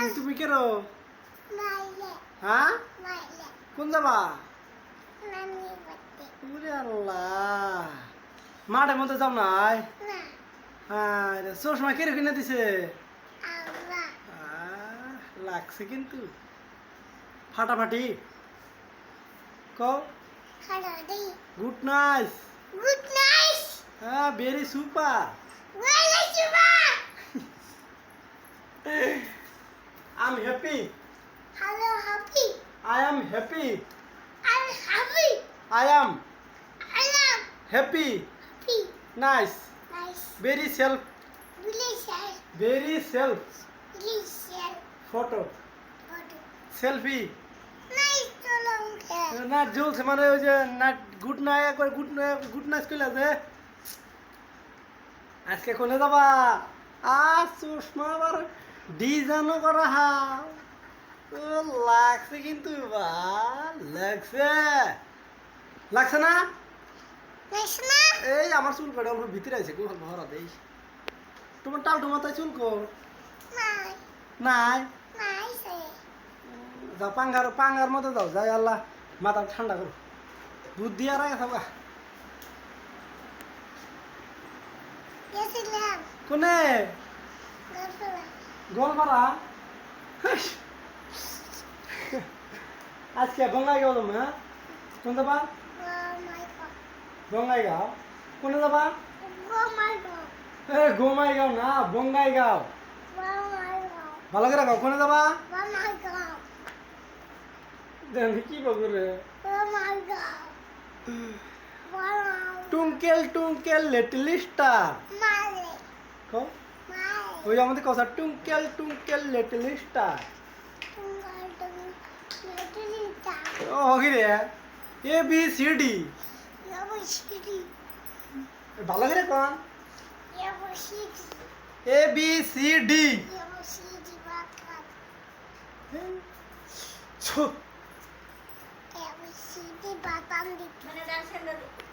তুমি- মাইলে হ্যাঁ? কোন যাবা ওরে আল্লাহ। মাঠের মধ্যে যাও নাই? না। হ্যাঁ চশমা কেড়ে কিনে দিছে? লাগছে কিন্তু। ফাটাফাটি। কও। গুড নাইট গুড নাইট হ্যাঁ very super. I am happy hello happy I am happy I happy I am I am happy happy nice nice very self believer very self believer photo photo selfie nice চলঙ্কে না জ্বলছে মানে ওই যে না good night একবার good night good night কইলা যে আজকে কোনে যাবা। আজ চশমা আবার ডিজাইনও করা হা ও লাগছে কিন্তু বা লাগছে। লাগছে না? এই আমার চুল কাটে অল্প ভিতরে আছে কোন ভরা দেই। তোমার টালটু মাথায় চুল কো নাই। যাও পাঙ্গার পাঙ্গার মতো যাও যাই আল্লাহ মাথা ঠান্ডা করো। দুধ দিয়ে রাখা থাকা কোনে? গেছিলাম গোলপাড়া আজকে বঙ্গাই গেল হ্যাঁ কোন যাবা ও মাই গড বঙ্গাই গাও কোনে যাবা ও মাই গড এ গোমাই গাও না বঙ্গাই গাও ও মাই গড ভালো করে গাও কোনে যাবা ও মাই গড দেন কি বগুরে ও my God wow twinkle twinkle little star মালে কো মালে ওই আমাদের কথা টুঙ্কেল টুঙ্কেল লিটল স্টার ও কি রে। A, B, C, D. ভালো করে কোন এ, বি, সি, ডি। ইয়াবশিরি বাকাত ছো ইয়াবশিরি বাতাম দিতে।